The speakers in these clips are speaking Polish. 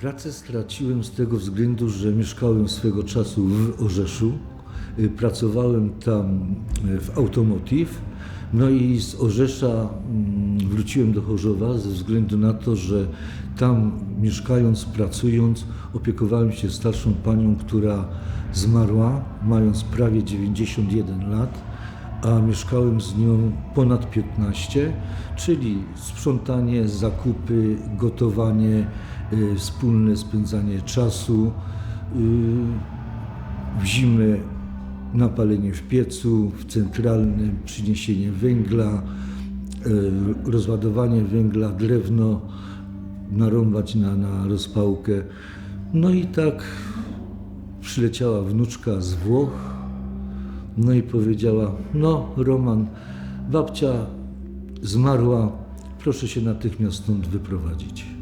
Pracę straciłem z tego względu, że mieszkałem swego czasu w Orzeszu. Y, Pracowałem tam y, w Automotive. No i z Orzesza mm, wróciłem do Chorzowa ze względu na to, że tam mieszkając, pracując, opiekowałem się starszą panią, która zmarła, mając prawie 91 lat a mieszkałem z nią ponad 15, czyli sprzątanie, zakupy, gotowanie, wspólne spędzanie czasu, y, w zimę napalenie w piecu, w centralnym przyniesienie węgla, y, rozładowanie węgla, drewno, narąbać na, na rozpałkę. No i tak przyleciała wnuczka z Włoch, no i powiedziała: No, Roman, babcia zmarła, proszę się natychmiast stąd wyprowadzić.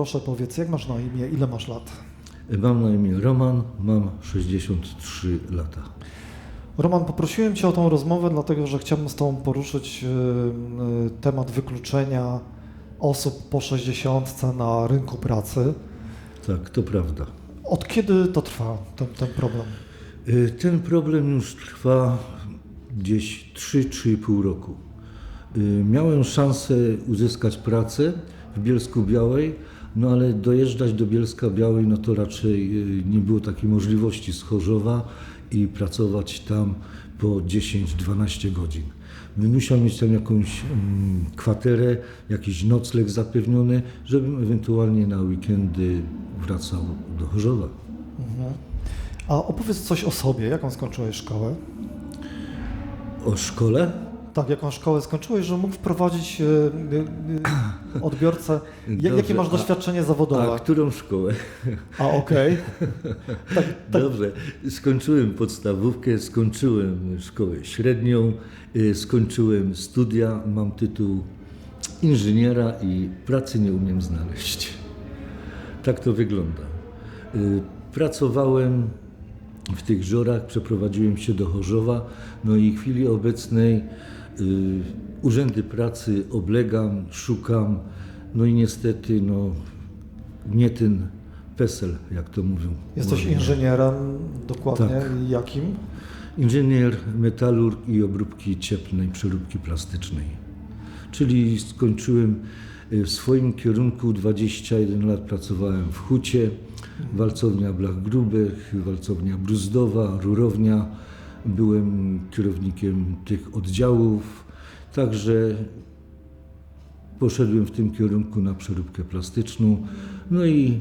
Proszę powiedz, jak masz na imię, ile masz lat? Mam na imię Roman, mam 63 lata. Roman, poprosiłem Cię o tą rozmowę, dlatego że chciałbym z Tobą poruszyć y, temat wykluczenia osób po 60 na rynku pracy. Tak, to prawda. Od kiedy to trwa, ten, ten problem? Y, Ten problem już trwa gdzieś 3-3,5 roku. Y, Miałem szansę uzyskać pracę w Bielsku Białej, no ale dojeżdżać do Bielska Białej, no to raczej y, nie było takiej możliwości z Chorzowa i pracować tam po 10-12 godzin. Musiał mieć tam jakąś mm, kwaterę, jakiś nocleg zapewniony, żebym ewentualnie na weekendy wracał do Chorzowa. A opowiedz coś o sobie, jaką skończyłeś szkołę? O szkole? Tak, jaką szkołę skończyłeś, że mógł wprowadzić y, y, y, odbiorcę. Ja- Jakie masz a- doświadczenie zawodowe? A którą szkołę? A, okej. Tak, tak, Dobrze, skończyłem podstawówkę, skończyłem szkołę średnią, y, skończyłem studia, mam tytuł inżyniera i pracy nie umiem znaleźć. Tak to wygląda. Y, Pracowałem w tych żorach, przeprowadziłem się do Chorzowa, no i w chwili obecnej urzędy pracy oblegam, szukam, no i niestety no, nie ten PESEL, jak to mówią. Jesteś inżynierem, dokładnie Tak. jakim? Inżynier, metalurg i obróbki cieplnej, przeróbki plastycznej. Czyli skończyłem y, w swoim kierunku 21 lat pracowałem w hucie, walcownia blach grubych, walcownia bruzdowa, rurownia. Byłem kierownikiem tych oddziałów, także poszedłem w tym kierunku na przeróbkę plastyczną. No i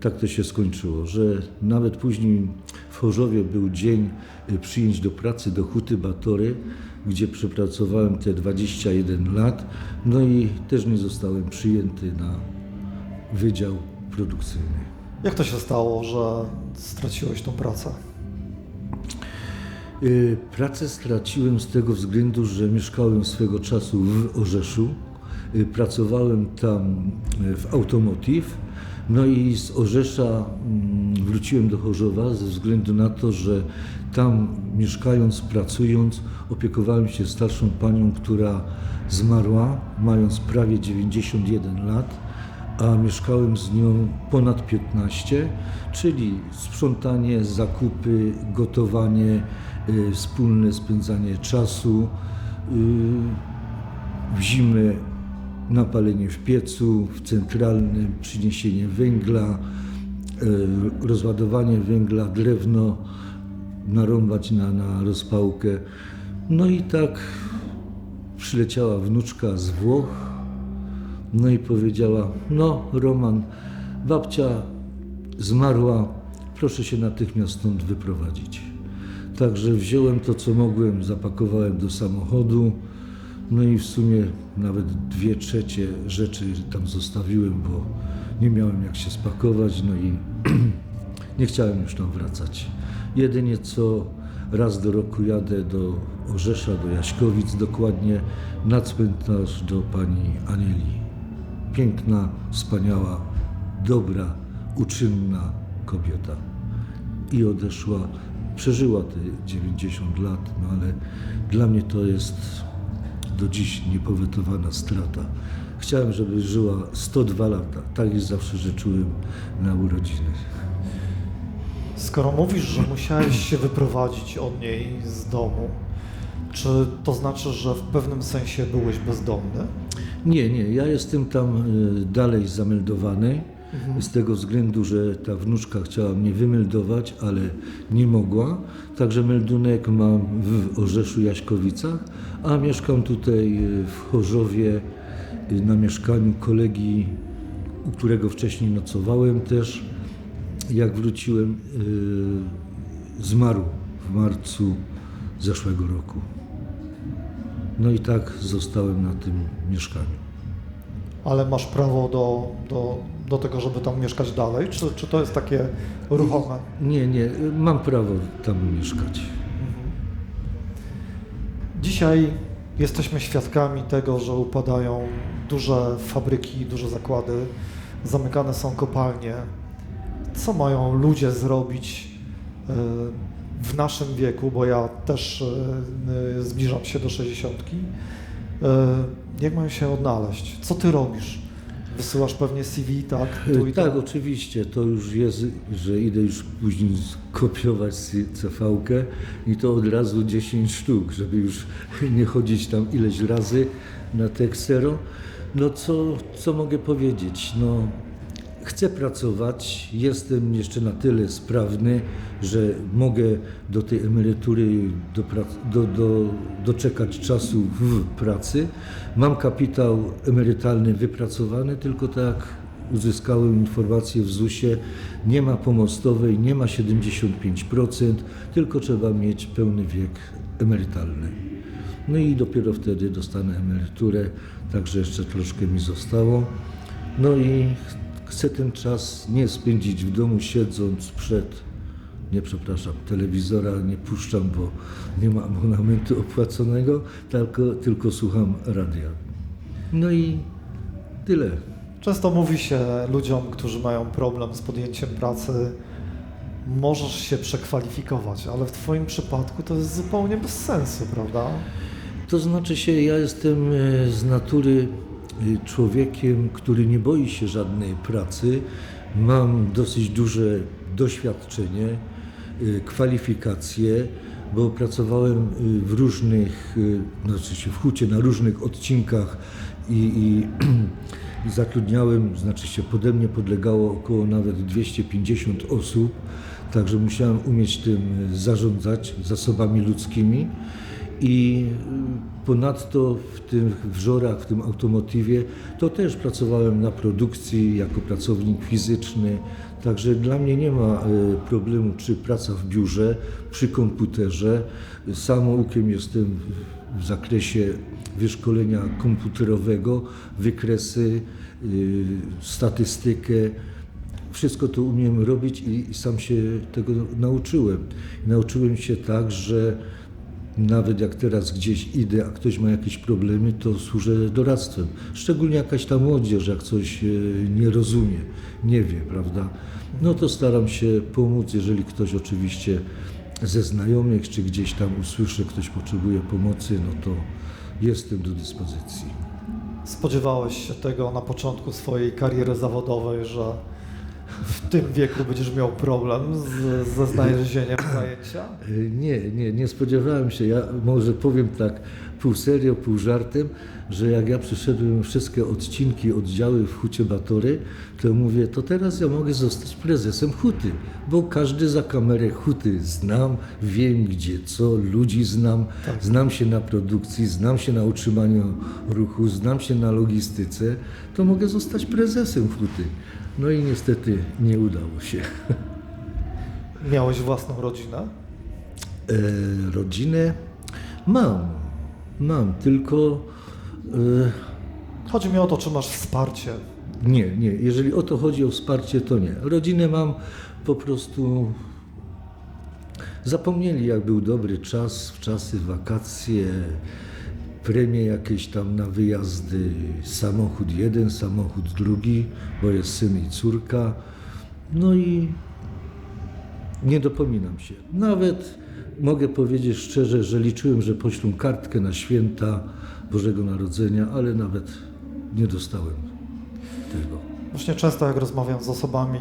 tak to się skończyło, że nawet później w Chorzowie był dzień y, przyjęć do pracy do Huty Batory, gdzie przepracowałem te 21 lat, no i też nie zostałem przyjęty na wydział produkcyjny. Jak to się stało, że straciłeś tą pracę? Y, Pracę straciłem z tego względu, że mieszkałem swego czasu w Orzeszu. Y, Pracowałem tam y, w Automotive. No i z Orzesza mm, wróciłem do Chorzowa ze względu na to, że tam mieszkając, pracując, opiekowałem się starszą panią, która zmarła, mając prawie 91 lat a mieszkałem z nią ponad 15, czyli sprzątanie, zakupy, gotowanie, wspólne spędzanie czasu, y, w zimę napalenie w piecu, w centralnym przyniesienie węgla, y, rozładowanie węgla, drewno, narąbać na, na rozpałkę. No i tak przyleciała wnuczka z Włoch, no i powiedziała: No, Roman, babcia zmarła, proszę się natychmiast stąd wyprowadzić. Także wziąłem to, co mogłem, zapakowałem do samochodu. No i w sumie nawet dwie trzecie rzeczy tam zostawiłem, bo nie miałem jak się spakować, no i nie chciałem już tam wracać. Jedynie co raz do roku jadę do Orzesza, do Jaśkowic dokładnie, na cmentarz do pani Anieli. Piękna, wspaniała, dobra, uczynna kobieta. I odeszła, przeżyła te 90 lat, no ale dla mnie to jest do dziś niepowetowana strata. Chciałem, żeby żyła 102 lata. Tak jest zawsze, że czułem na urodziny. Skoro mówisz, że musiałeś się wyprowadzić od niej z domu, czy to znaczy, że w pewnym sensie byłeś bezdomny? Nie, nie, ja jestem tam y, dalej zameldowany. Z tego względu, że ta wnuczka chciała mnie wymeldować, ale nie mogła. Także meldunek mam w Orzeszu Jaśkowicach, a mieszkam tutaj y, w Chorzowie y, na mieszkaniu kolegi, u którego wcześniej nocowałem też. Jak wróciłem, y, zmarł w marcu zeszłego roku. No i tak zostałem na tym mieszkaniu. Ale masz prawo do, do, do tego, żeby tam mieszkać dalej? Czy, czy to jest takie ruchome? Nie, nie, mam prawo tam mieszkać. Dzisiaj jesteśmy świadkami tego, że upadają duże fabryki, duże zakłady, zamykane są kopalnie. Co mają ludzie zrobić e, w naszym wieku, bo ja też e, zbliżam się do 60. Jak mają się odnaleźć? Co ty robisz? Wysyłasz pewnie CV, tak? Tu i tak, tam. oczywiście, to już jest, że idę już później skopiować CV-kę i to od razu 10 sztuk, żeby już nie chodzić tam ileś razy na Texero. No co, co mogę powiedzieć? No, chcę pracować, jestem jeszcze na tyle sprawny, że mogę do tej emerytury dopra- do, do, doczekać czasu w pracy. Mam kapitał emerytalny wypracowany, tylko tak uzyskałem informację w ZUS-ie, nie ma pomostowej, nie ma 75%, tylko trzeba mieć pełny wiek emerytalny. No i dopiero wtedy dostanę emeryturę, także jeszcze troszkę mi zostało. No i chcę ten czas nie spędzić w domu siedząc przed, nie przepraszam, telewizora nie puszczam, bo nie ma abonamentu opłaconego, tylko, tylko słucham radia. No i tyle. Często mówi się ludziom, którzy mają problem z podjęciem pracy, możesz się przekwalifikować, ale w Twoim przypadku to jest zupełnie bez sensu, prawda? To znaczy się, ja jestem e, z natury człowiekiem, który nie boi się żadnej pracy. Mam dosyć duże doświadczenie, e, kwalifikacje, bo pracowałem e, w różnych, znaczy się w hucie na różnych odcinkach i, i zatrudniałem, znaczy się pode mnie podlegało około nawet 250 osób, także musiałem umieć tym zarządzać zasobami ludzkimi. I y, ponadto w tym w żorach, w tym automotywie, to też pracowałem na produkcji jako pracownik fizyczny. Także dla mnie nie ma y, problemu, czy praca w biurze, przy komputerze. Samoukiem jestem w- zakresie wyszkolenia komputerowego, wykresy, y, statystykę. Wszystko to umiem robić i sam się tego nauczyłem. Nauczyłem się tak, że nawet jak teraz gdzieś idę, a ktoś ma jakieś problemy, to służę doradztwem. Szczególnie jakaś ta młodzież, jak coś e, nie rozumie, nie wie, prawda? No to staram się pomóc, jeżeli ktoś oczywiście ze znajomych, czy gdzieś tam usłyszy, ktoś potrzebuje pomocy, no to jestem do dyspozycji. Spodziewałeś się tego na początku swojej kariery zawodowej, że w tym wieku będziesz miał problem z, ze znalezieniem zajęcia? Nie, nie, nie spodziewałem się. Ja może powiem tak pół serio, pół żartem, że jak ja przyszedłem wszystkie odcinki, oddziały w Hucie Batory, to mówię, to teraz ja mogę zostać prezesem Huty, bo każdy za kamerę Huty znam, wiem gdzie co, ludzi znam, Tak. znam się na produkcji, znam się na utrzymaniu ruchu, znam się na logistyce, to mogę zostać prezesem Huty. No i niestety nie udało się. Miałeś własną rodzinę? E, rodzinę mam, mam, tylko e, Chodzi mi o to, czy masz wsparcie Nie, nie. Jeżeli o to chodzi o wsparcie, to nie. Rodzinę mam po prostu. Zapomnieli, jak był dobry czas, w czasy, wakacje, premie jakieś tam na wyjazdy, samochód jeden, samochód drugi, bo jest syn i córka. No i nie dopominam się. Nawet mogę powiedzieć szczerze, że liczyłem, że poślą kartkę na święta Bożego Narodzenia, ale nawet nie dostałem tego. Właśnie często jak rozmawiam z osobami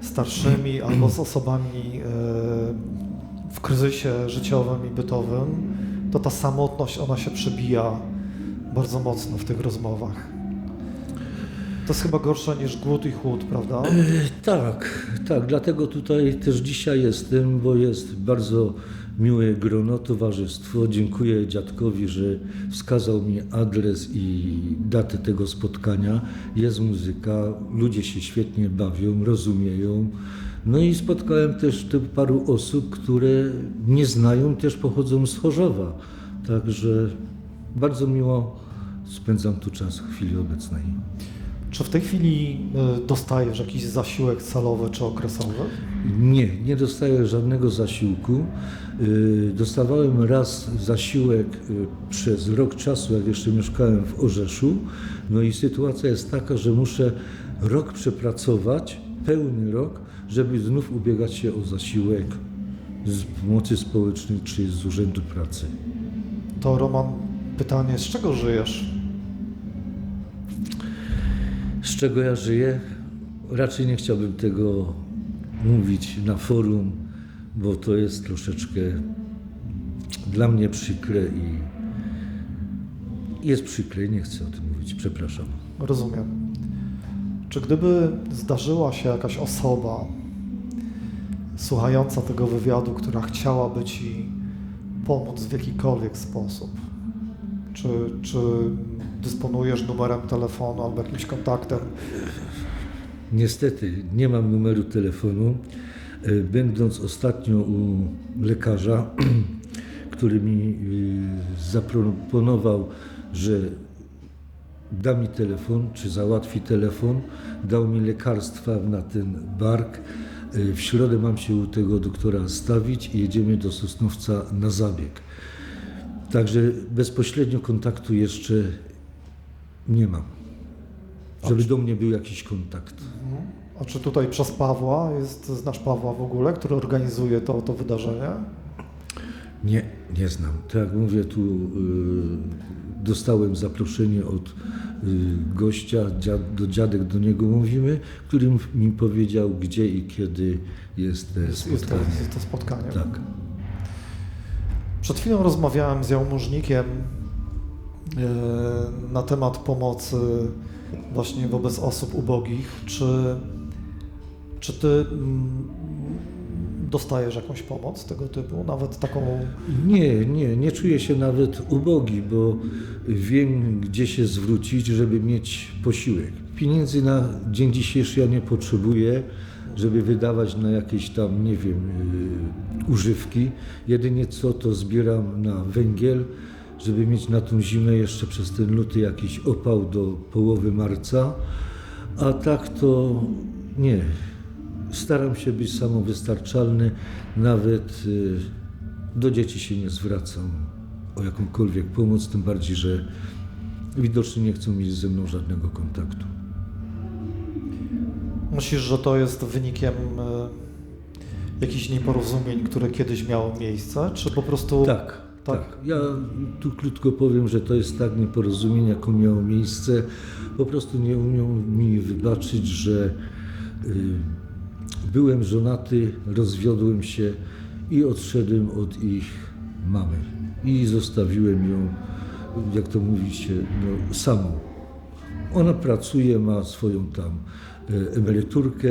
starszymi albo z osobami e, w kryzysie życiowym i bytowym, to ta samotność, ona się przebija bardzo mocno w tych rozmowach. To jest chyba gorsze niż głód i chłód, prawda? E, Tak, tak, dlatego tutaj też dzisiaj jestem, bo jest bardzo miłe grono, towarzystwo. Dziękuję dziadkowi, że wskazał mi adres i datę tego spotkania. Jest muzyka, ludzie się świetnie bawią, rozumieją. No i spotkałem też paru osób, które nie znają, też pochodzą z Chorzowa. Także bardzo miło spędzam tu czas w chwili obecnej. Czy w tej chwili e, dostajesz jakiś zasiłek celowy czy okresowy? Nie, nie dostaję żadnego zasiłku. Y, Dostawałem raz zasiłek y, przez rok czasu, jak jeszcze mieszkałem w Orzeszu. No i sytuacja jest taka, że muszę rok przepracować, pełny rok, żeby znów ubiegać się o zasiłek z pomocy społecznej czy z Urzędu Pracy. To Roman, pytanie, z czego żyjesz? Z czego ja żyję? Raczej nie chciałbym tego mówić na forum, bo to jest troszeczkę dla mnie przykre i jest przykre i nie chcę o tym mówić, przepraszam. Rozumiem. Czy gdyby zdarzyła się jakaś osoba słuchająca tego wywiadu, która chciałaby Ci pomóc w jakikolwiek sposób, czy, czy dysponujesz numerem telefonu albo jakimś kontaktem? Niestety nie mam numeru telefonu. E, Będąc ostatnio u lekarza, który mi y, zaproponował, że da mi telefon, czy załatwi telefon, dał mi lekarstwa na ten bark. Y, W środę mam się u tego doktora stawić i jedziemy do Sosnowca na zabieg. Także bezpośrednio kontaktu jeszcze nie mam. Żeby do mnie był jakiś kontakt. A czy tutaj przez Pawła, jest, znasz Pawła w ogóle, który organizuje to, to wydarzenie? Nie, nie znam. Tak jak mówię, tu y, dostałem zaproszenie od y, gościa, do dziadek do niego mówimy, który mi powiedział, gdzie i kiedy jest Jest, spotkanie. jest to spotkanie. Tak. Przed chwilą rozmawiałem z jałmużnikiem e, na temat pomocy właśnie wobec osób ubogich. Czy, czy ty mm, dostajesz jakąś pomoc tego typu, nawet taką Nie, nie, nie czuję się nawet ubogi, bo wiem, gdzie się zwrócić, żeby mieć posiłek. Pieniędzy na dzień dzisiejszy ja nie potrzebuję, żeby wydawać na jakieś tam, nie wiem, yy, używki. Jedynie co to zbieram na węgiel, żeby mieć na tą zimę jeszcze przez ten luty jakiś opał do połowy marca. A tak to nie. Staram się być samowystarczalny, nawet y, do dzieci się nie zwracam o jakąkolwiek pomoc, tym bardziej, że widocznie nie chcą mieć ze mną żadnego kontaktu. Myślisz, że to jest wynikiem e, jakichś nieporozumień, które kiedyś miały miejsce, czy po prostu... Tak, Tak. tak. Ja tu krótko powiem, że to jest tak nieporozumienie, jaką miało miejsce. Po prostu nie umiał mi wybaczyć, że y, byłem żonaty, rozwiodłem się i odszedłem od ich mamy. I zostawiłem ją, jak to mówi się, no, samą. Ona pracuje, ma swoją tam e, emeryturkę,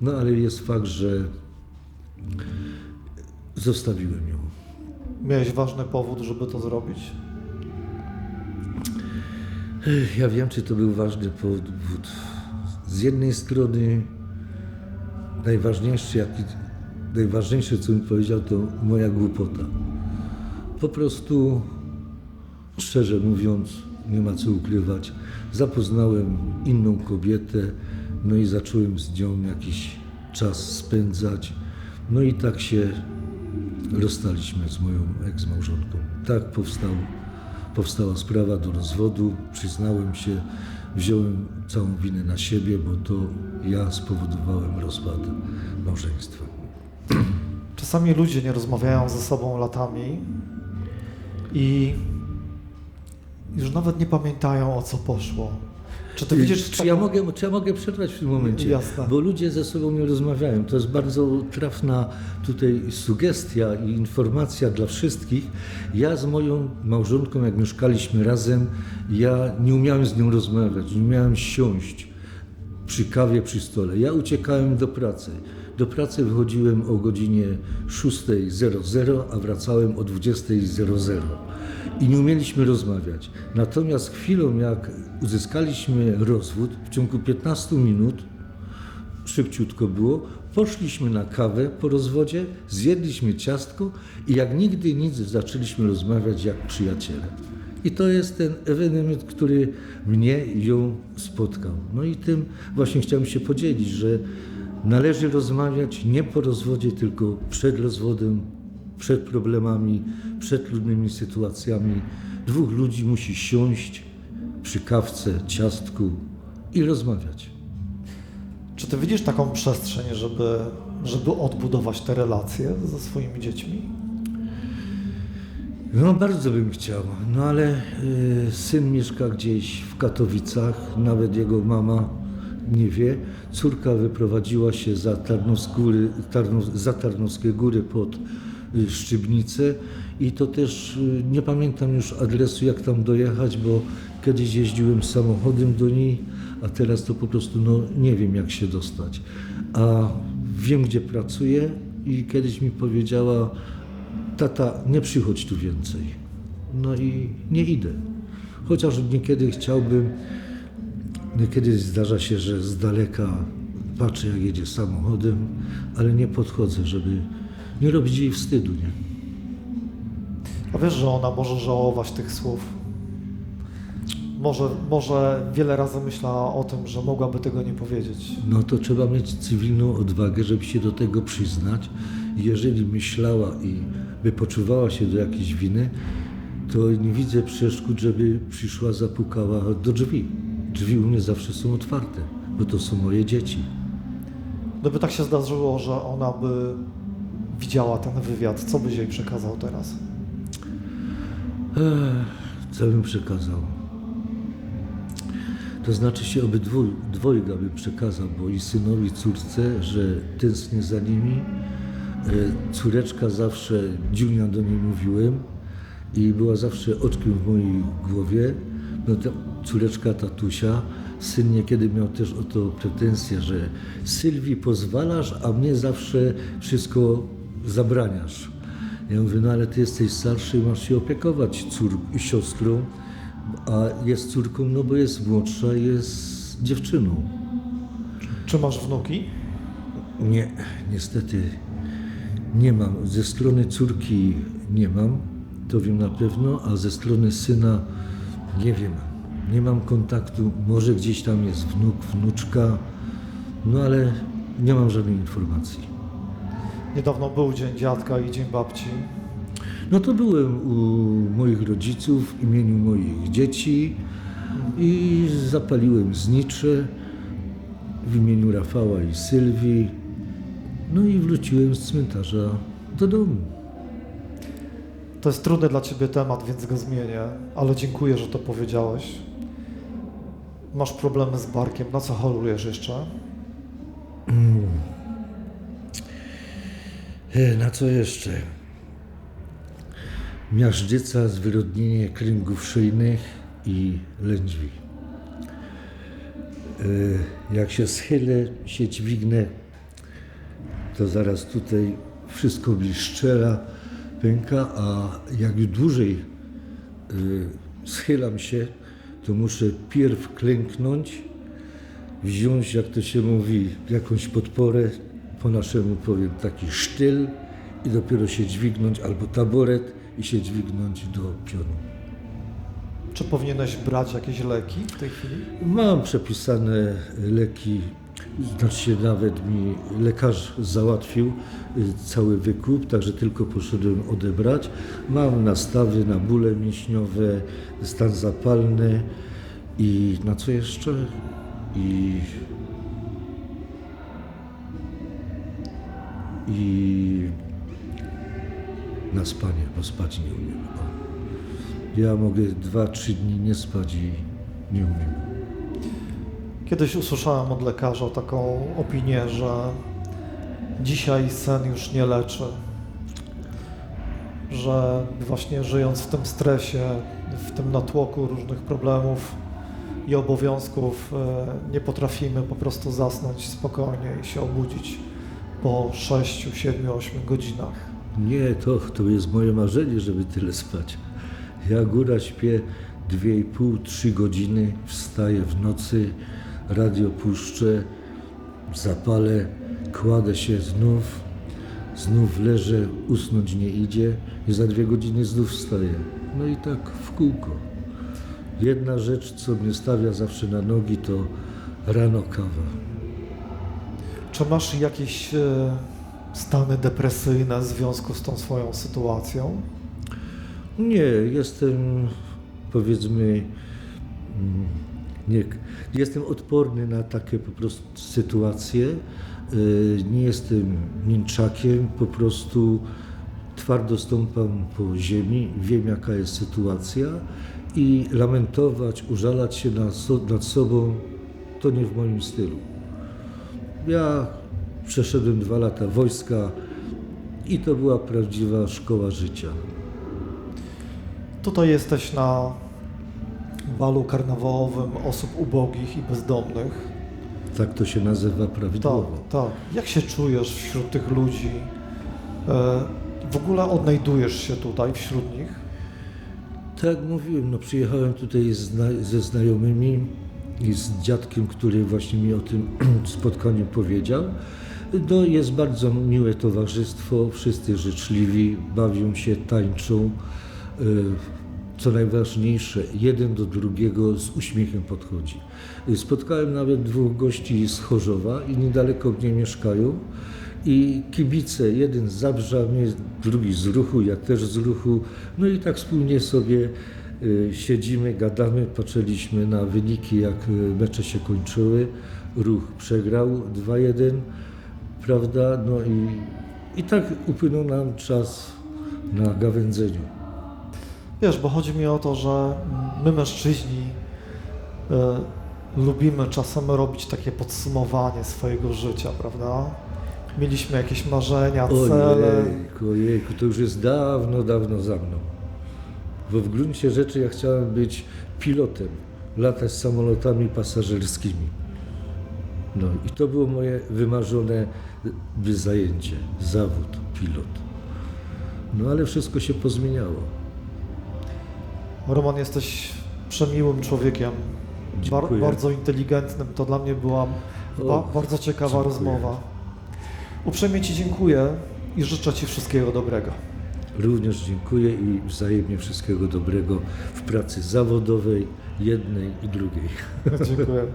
no ale jest fakt, że zostawiłem ją. Miałeś ważny powód, żeby to zrobić? Ja wiem, czy to był ważny powód. Z jednej strony najważniejsze, jaki, najważniejsze, co mi powiedział, to moja głupota. Po prostu, szczerze mówiąc, nie ma co ukrywać. Zapoznałem inną kobietę, no i zacząłem z nią jakiś czas spędzać. No i tak się rozstaliśmy z moją eksmałżonką. Tak powstał, powstała sprawa do rozwodu. Przyznałem się, wziąłem całą winę na siebie, bo to ja spowodowałem rozpad małżeństwa. Czasami ludzie nie rozmawiają ze sobą latami i już nawet nie pamiętają o co poszło. Czy ty widzisz czy, ja mogę, czy ja mogę przerwać w tym momencie? Jasne. Bo ludzie ze sobą nie rozmawiają. To jest bardzo trafna tutaj sugestia i informacja dla wszystkich. Ja z moją małżonką, jak mieszkaliśmy razem, ja nie umiałem z nią rozmawiać, nie umiałem siąść przy kawie, przy stole. Ja uciekałem do pracy. Do pracy wychodziłem o godzinie 6.00, a wracałem o 20.00 i nie umieliśmy rozmawiać. Natomiast chwilą, jak uzyskaliśmy rozwód, w ciągu 15 minut, szybciutko było, poszliśmy na kawę po rozwodzie, zjedliśmy ciastko i jak nigdy nic zaczęliśmy rozmawiać jak przyjaciele. I to jest ten ewenement, który mnie ją spotkał. No i tym właśnie chciałem się podzielić, że należy rozmawiać nie po rozwodzie, tylko przed rozwodem, przed problemami, przed trudnymi sytuacjami. Dwóch ludzi musi siąść przy kawce, ciastku i rozmawiać. Czy ty widzisz taką przestrzeń, żeby, żeby odbudować te relacje ze swoimi dziećmi? No bardzo bym chciał, no ale y, syn mieszka gdzieś w Katowicach, nawet jego mama nie wie. Córka wyprowadziła się za, Tarnow, za Tarnowskie Góry pod y, Szczybnicę i to też y, nie pamiętam już adresu jak tam dojechać, bo kiedyś jeździłem samochodem do niej, a teraz to po prostu no, nie wiem jak się dostać. A wiem gdzie pracuję i kiedyś mi powiedziała, tata, nie przychodź tu więcej. No i nie idę. Chociaż niekiedy chciałbym, niekiedy zdarza się, że z daleka patrzę, jak jedzie samochodem, ale nie podchodzę, żeby nie robić jej wstydu, nie? A wiesz, że ona może żałować tych słów. Może, może wiele razy myślała o tym, że mogłaby tego nie powiedzieć. No to trzeba mieć cywilną odwagę, żeby się do tego przyznać. Jeżeli myślała i by poczuwała się do jakiejś winy, to nie widzę przeszkód, żeby przyszła, zapukała do drzwi. Drzwi u mnie zawsze są otwarte, bo to są moje dzieci. Gdyby tak się zdarzyło, że ona by widziała ten wywiad, co byś jej przekazał teraz? Ech, co bym przekazał? To znaczy się obydwój, dwojga bym przekazał, bo i synowi, i córce, że tęsknię za nimi. E, Córeczka zawsze, Dziunia do niej mówiłem i była zawsze oczkiem w mojej głowie. No ta córeczka tatusia, syn niekiedy miał też o to pretensje, że Sylwii pozwalasz, a mnie zawsze wszystko zabraniasz. Ja mówię, no ale ty jesteś starszy, masz się opiekować cór, siostrą, a jest córką, no bo jest młodsza, jest dziewczyną. Czy masz wnuki? Nie, niestety nie mam. Ze strony córki nie mam, to wiem na pewno, a ze strony syna nie wiem. Nie mam kontaktu, może gdzieś tam jest wnuk, wnuczka, no ale nie mam żadnej informacji. Niedawno był Dzień Dziadka i Dzień Babci. No to byłem u moich rodziców w imieniu moich dzieci i zapaliłem znicze w imieniu Rafała i Sylwii. No i wróciłem z cmentarza do domu. To jest trudny dla Ciebie temat, więc go zmienię, ale dziękuję, że to powiedziałeś. Masz problemy z barkiem, na co chorujesz jeszcze? E, Na co jeszcze? Miażdżyca, zwyrodnienie kręgów szyjnych i lędźwi. E, Jak się schylę, się dźwignę, to zaraz tutaj wszystko mi szczela, pęka, a jak dłużej y, schylam się, to muszę pierw klęknąć, wziąć, jak to się mówi, jakąś podporę, po naszemu powiem taki sztyl i dopiero się dźwignąć, albo taboret i się dźwignąć do pionu. Czy powinieneś brać jakieś leki w tej chwili? Mam przepisane leki, znaczy nawet mi lekarz załatwił y, cały wykup, także tylko poszedłem odebrać. Mam nastawy na bóle mięśniowe, stan zapalny i na co jeszcze? I i na spanie, bo spać nie umiem. O. Ja mogę dwa, trzy dni nie spać i nie umiem. Kiedyś usłyszałem od lekarza taką opinię, że dzisiaj sen już nie leczy. Że właśnie żyjąc w tym stresie, w tym natłoku różnych problemów i obowiązków, e, nie potrafimy po prostu zasnąć spokojnie i się obudzić po 6, 7, 8 godzinach. Nie, to, to jest moje marzenie, żeby tyle spać. Ja góra śpię 2,5-3 godziny, wstaję w nocy, radio puszczę, zapalę, kładę się znów, znów leżę, usnąć nie idzie i za dwie godziny znów wstaję. No i tak w kółko. Jedna rzecz, co mnie stawia zawsze na nogi, to rano kawa. Czy masz jakieś e, stany depresyjne w związku z tą swoją sytuacją? Nie, jestem powiedzmy mm, nie, jestem odporny na takie po prostu sytuacje. Y, Nie jestem mięczakiem, po prostu twardo stąpam po ziemi, wiem jaka jest sytuacja i lamentować, użalać się nad, nad sobą to nie w moim stylu. Ja przeszedłem dwa lata wojska i to była prawdziwa szkoła życia. Tutaj jesteś na balu karnawałowym osób ubogich i bezdomnych. Tak to się nazywa prawidłowo. Tak, tak. Jak się czujesz wśród tych ludzi? E, W ogóle odnajdujesz się tutaj wśród nich? Tak mówiłem, no przyjechałem tutaj zna ze znajomymi i z dziadkiem, który właśnie mi o tym spotkaniu powiedział. No jest bardzo miłe towarzystwo, wszyscy życzliwi, bawią się, tańczą. Y, Co najważniejsze, jeden do drugiego z uśmiechem podchodzi. Spotkałem nawet dwóch gości z Chorzowa i niedaleko mnie mieszkają. I kibice, jeden z Zabrza, drugi z ruchu, ja też z ruchu. No i tak wspólnie sobie siedzimy, gadamy, patrzyliśmy na wyniki, jak y, mecze się kończyły. Ruch przegrał 2-1, prawda? No i, i tak upłynął nam czas na gawędzeniu. Wiesz, bo chodzi mi o to, że my mężczyźni e, lubimy czasem robić takie podsumowanie swojego życia, prawda? Mieliśmy jakieś marzenia, cele. Ojejku, ojejku, to już jest dawno, dawno za mną. Bo w gruncie rzeczy ja chciałem być pilotem, latać samolotami pasażerskimi. No i to było moje wymarzone zajęcie, zawód, pilot. No ale wszystko się pozmieniało. Roman, jesteś przemiłym człowiekiem, bar, bardzo inteligentnym. To dla mnie była Och, bardzo ciekawa dziękuję. rozmowa. Uprzejmie Ci dziękuję i życzę Ci wszystkiego dobrego. Również dziękuję i wzajemnie wszystkiego dobrego w pracy zawodowej, jednej i drugiej. Dziękuję.